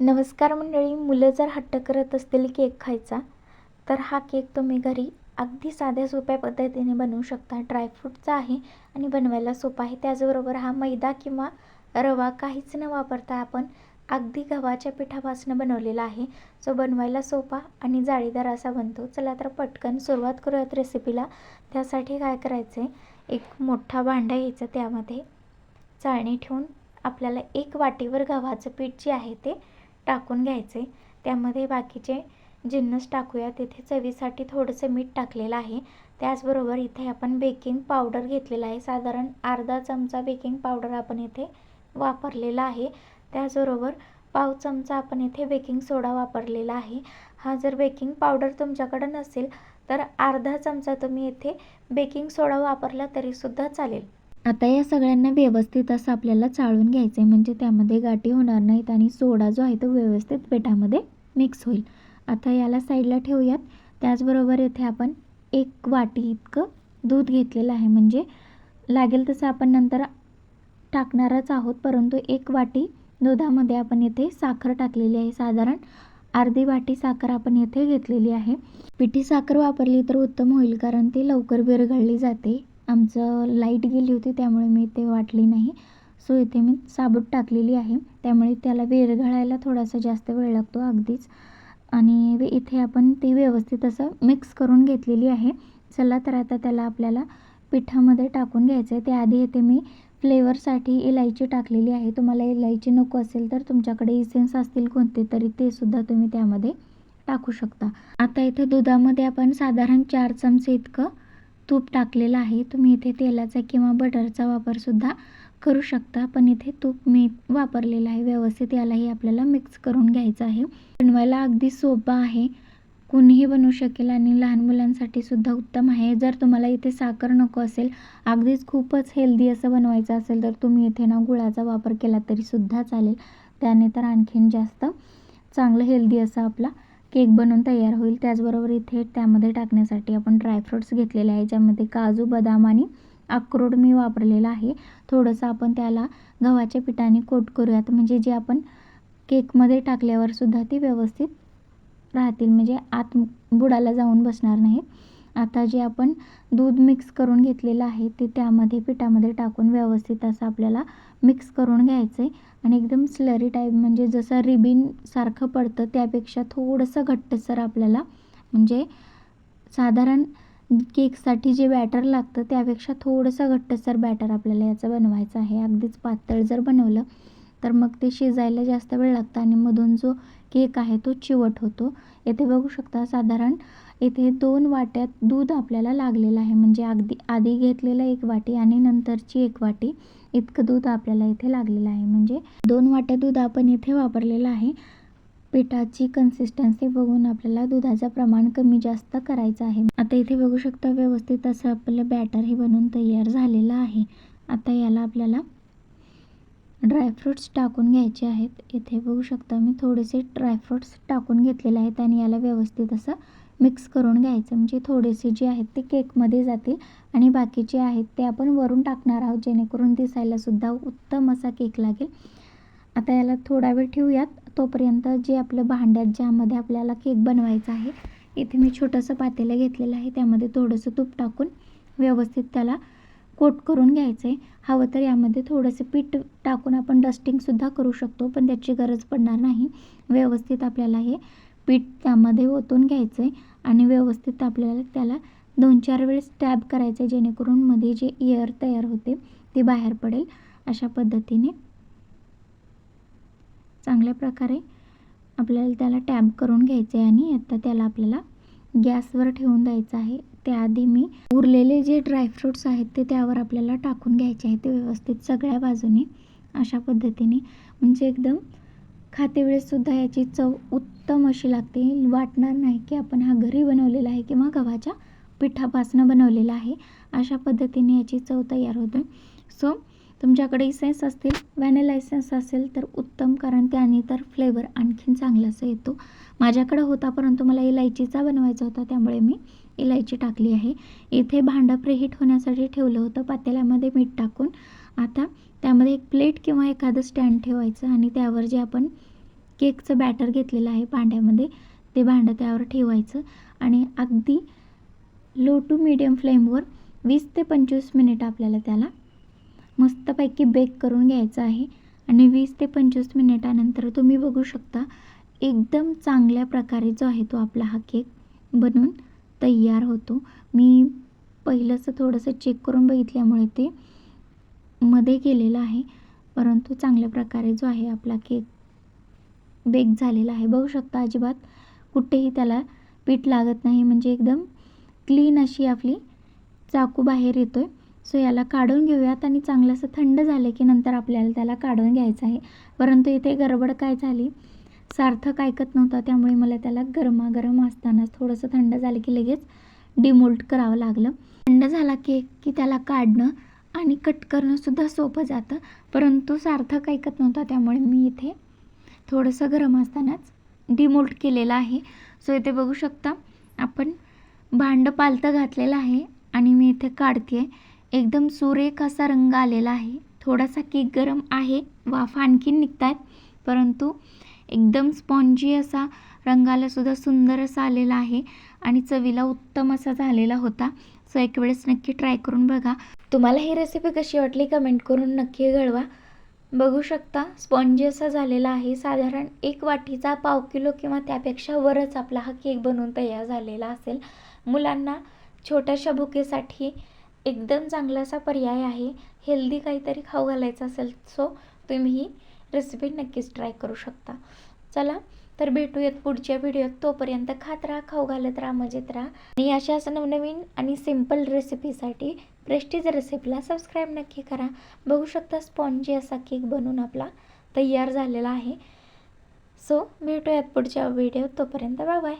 नमस्कार मंडळी मुलं जर हट्ट करत असतील केक खायचा तर हा केक तुम्ही घरी अगदी साध्या सोप्या पद्धतीने बनवू शकता. ड्रायफ्रूटचा आहे आणि बनवायला सोपा आहे. त्याचबरोबर हा मैदा किंवा रवा काहीच न वापरता आपण अगदी गव्हाच्या पिठापासून बनवलेला आहे. जो बनवायला सोपा आणि जाळीदार असा बनतो. चला तर पटकन सुरुवात करूयात रेसिपीला त्यासाठी काय करायचं आहे एक मोठा भांडा घ्यायचा त्यामध्ये. चाळणी ठेवून आपल्याला एक वाटीवर गव्हाचं पीठ जे आहे ते टाकून घ्यायचे. त्यामध्ये बाकीचे जिन्नस टाकूया. तिथे चवीसाठी थोडंसं मीठ टाकलेलं आहे. त्याचबरोबर इथे आपण बेकिंग पावडर घेतलेला आहे. साधारण अर्धा चमचा बेकिंग पावडर आपण इथे वापरलेला आहे. त्याचबरोबर पाव चमचा आपण इथे बेकिंग सोडा वापरलेला आहे. हा जर बेकिंग पावडर तुमच्याकडं नसेल तर अर्धा चमचा तुम्ही इथे बेकिंग सोडा वापरला तरीसुद्धा चालेल. आता या सगळ्यांना व्यवस्थित असं आपल्याला चाळून घ्यायचं आहे म्हणजे त्यामध्ये गाठी होणार नाहीत आणि सोडा जो आहे तो व्यवस्थित पिठामध्ये मिक्स होईल. आता याला साईडला ठेवूयात. त्याचबरोबर येथे आपण एक वाटी इतकं दूध घेतलेलं आहे. म्हणजे लागेल तसं आपण नंतर टाकणारच आहोत. परंतु एक वाटी दुधामध्ये आपण येथे साखर टाकलेली आहे. साधारण अर्धी वाटी साखर आपण येथे घेतलेली आहे. पिठी साखर वापरली तर उत्तम होईल कारण ती लवकर विरघळली जाते. आमचं लाइट गेली होती त्यामुळे मी ते वाटली नाही. सो इथे मी साबूत टाकलेली आहे. त्यामुळे त्याला विरघळायला थोडासा जास्त वेळ लागतो अगदीच. आणि इथे आपण ती व्यवस्थित असं मिक्स करून घेतलेली आहे. चला तर आता त्याला आपल्याला पिठामध्ये टाकून घ्यायचं आहे त्याआधी इथे मी फ्लेवरसाठी इलायची टाकलेली आहे. तुम्हाला इलायची नको असेल तर तुमच्याकडे इसेन्स असतील कोणते तरी ते सुद्धा तुम्ही त्यामध्ये टाकू शकता. आता इथे दुधामध्ये आपण साधारण चार चमचे इतकं तूप टाकलेलं आहे. तुम्ही इथे तेलाचा किंवा बटरचा वापरसुद्धा करू शकता. पण इथे तूप मी वापरलेलं आहे. व्यवस्थित यालाही आपल्याला मिक्स करून घ्यायचं आहे. बनवायला अगदी सोपं आहे. कुणीही बनवू शकेल आणि लहान मुलांसाठी सुद्धा उत्तम आहे. जर तुम्हाला इथे साखर नको असेल अगदीच खूपच हेल्दी असं बनवायचं असेल तर तुम्ही इथे ना गुळाचा वापर केला तरीसुद्धा चालेल. त्याने तर आणखीन जास्त चांगलं हेल्दी असं आपला केक बनवून तयार होईल. त्याचबरोबर इथे त्यामध्ये टाकण्यासाठी आपण ड्रायफ्रूट्स घेतलेले आहे ज्यामध्ये काजू बदाम आणि अक्रोड मी वापरलेला आहे. थोडंसं आपण त्याला गव्हाच्या पिठाने कोट करूयात. म्हणजे जे आपण केकमध्ये टाकल्यावर सुद्धा ती व्यवस्थित राहतील. म्हणजे आत बुडाला जाऊन बसणार नाही. आता जे आपण दूध मिक्स करून घेतलेलं आहे ते त्यामध्ये पिठामध्ये टाकून व्यवस्थित असं आपल्याला मिक्स करून घ्यायचं आहे आणि एकदम स्लरी टाईप म्हणजे जसं रिबिनसारखं पडतं त्यापेक्षा थोडंसं घट्टसर आपल्याला. म्हणजे साधारण केकसाठी जे बॅटर लागतं त्यापेक्षा थोडंसं घट्टसर बॅटर आपल्याला याचं बनवायचं आहे. अगदीच पातळ जर बनवलं तर मग ते शिजायला जास्त वेळ लागतं आणि मधून जो केक आहे तो चिवट होतो. येथे बघू शकता साधारण इथे दोन वाट्यात दूध आपल्याला लागलेलं आहे. म्हणजे अगदी आधी घेतलेलं एक वाटी आणि नंतरची एक वाटी इतकं दूध आपल्याला इथे लागलेलं आहे. म्हणजे दोन वाट्या दूध आपण इथे वापरलेलं आहे. पिठाची कन्सिस्टन्सी बघून आपल्याला दुधाचं प्रमाण कमी जास्त करायचं आहे. आता इथे बघू शकता व्यवस्थित असं आपलं बॅटर हे बनवून तयार झालेलं आहे. आता याला आपल्याला ड्रायफ्रूट्स टाकून घ्यायचे आहेत. इथे बघू शकता मी थोडेसे ड्रायफ्रूट्स टाकून घेतलेले आहेत आणि याला व्यवस्थित असं मिक्स करून घ्यायचं. म्हणजे थोडेसे जे आहेत ते केकमध्ये जातील आणि बाकीचे आहेत ते आपण वरून टाकणार आहोत जेणेकरून दिसायलासुद्धा उत्तम असा केक लागेल. आता याला थोडा वेळ ठेवूयात. तोपर्यंत जे आपलं भांड्यात ज्यामध्ये आपल्याला केक बनवायचा आहे इथे मी छोटंसं पातेलं घेतलेलं आहे. त्यामध्ये थोडंसं तूप टाकून व्यवस्थित त्याला कोट करून घ्यायचं आहे हवं तर यामध्ये थोडंसं पीठ टाकून आपण डस्टिंगसुद्धा करू शकतो पण त्याची गरज पडणार नाही. व्यवस्थित आपल्याला हे पीठ त्यामध्ये ओतून घ्यायचं आहे आणि व्यवस्थित आपल्याला त्याला दोन चार वेळेस टॅब करायचं आहे जेणेकरून मध्ये जे एअर तयार होते ते बाहेर पडेल अशा पद्धतीने. चांगल्या प्रकारे आपल्याला त्याला टॅब करून घ्यायचं आहे आणि आता त्याला आपल्याला गॅसवर ठेवून द्यायचं आहे. त्याआधी मी उरलेले जे ड्रायफ्रूट्स आहेत ते त्यावर आपल्याला टाकून घ्यायचे आहेत ते व्यवस्थित सगळ्या बाजूने अशा पद्धतीने. म्हणजे एकदम खातेवेळेससुद्धा याची चव उत्तम अशी लागते. वाटणार नाही की आपण हा घरी बनवलेला आहे किंवा गव्हाच्या पिठापासनं बनवलेला आहे. अशा पद्धतीने याची चव तयार होते. सो तुमच्याकडे इसेन्स असतील व्हॅनिला इसेन्स असेल तर उत्तम कारण त्याने तर फ्लेवर आणखीन चांगला येतो. माझ्याकडं होता परंतु मला इलायचीचा बनवायचा होता त्यामुळे मी इलायची टाकली आहे. इथे भांडं प्रिहीट होण्यासाठी ठेवलं होतं. पातेल्यामध्ये मीठ टाकून आता त्यामध्ये एक प्लेट किंवा एखादं स्टँड ठेवायचं आणि त्यावर जे आपण केकचं बॅटर घेतलेलं आहे भांड्यामध्ये ते भांडं त्यावर ठेवायचं. आणि अगदी लो टू मिडियम फ्लेमवर वीस ते पंचवीस मिनिट आपल्याला त्याला मस्तपैकी बेक करून घ्यायचं आहे. आणि वीस ते पंचवीस मिनिटानंतर तुम्ही बघू शकता एकदम चांगल्या प्रकारे जो आहे तो आपला हा केक बनून तयार होतो. मी पहिलंचं थोडंसं चेक करून बघितल्यामुळे ते मध्ये गेलेला आहे. परंतु चांगल्या प्रकारे जो आहे आपला केक बेक झालेला आहे. बघू शकता अजिबात कुठेही त्याला पीठ लागत नाही. म्हणजे एकदम क्लीन अशी आपली चाकू बाहेर येतो आहे सो याला काढून घेऊयात आणि चांगलं असं थंड झालं की नंतर आपल्याला त्याला काढून घ्यायचं आहे. परंतु इथे गडबड काय झाली? सार्थक ऐकत नव्हता. त्यामुळे मला त्याला गरमागरम असतानाच थोडंसं थंड झालं की लगेच डिमोल्ट करावं लागलं. थंड झाला केक की त्याला काढणं आणि कट करणंसुद्धा सोपं जातं. परंतु सार्थक ऐकत नव्हता त्यामुळे मी इथे थोडंसं गरम असतानाच डिमोल्ट केलेलं आहे. सो इथे बघू शकता आपण भांडं पालतं घातलेलं आहे आणि मी इथे काढते एकदम सुरेख असा रंग आलेला आहे. थोडासा केक गरम आहे. वाफ आणखीन निघत आहेत परंतु एकदम स्पॉन्जी असा रंगालासुद्धा सुंदर असा आलेला आहे. आणि चवीला उत्तम असा झालेला होता. सो एक वेळेस नक्की ट्राय करून बघा. तुम्हाला ही रेसिपी कशी वाटली कमेंट करून नक्की कळवा. बघू शकता स्पॉन्जी असा झालेला आहे. साधारण एक वाटीचा पाव किलो किंवा त्यापेक्षा वरच आपला हा केक बनवून तयार झालेला असेल. मुलांना छोट्याशा भुकेसाठी एकदम चांगला असा पर्याय आहे. हेल्दी काहीतरी खाऊ घालायचं असेल सो तुम्ही ही रेसिपी नक्कीच ट्राय करू शकता. चला तर भेटूयात पुढच्या व्हिडिओत. तोपर्यंत खात राहा खाऊ घालत राहा मजेत राहा. आणि अशाच नवनवीन आणि सिंपल रेसिपीसाठी प्रेस्टीज रेसिपीला सबस्क्राईब नक्की करा. बघू शकता स्पॉन्जी असा केक बनवून आपला तयार झालेला आहे. सो भेटूयात पुढच्या व्हिडिओत. तोपर्यंत बाय बाय.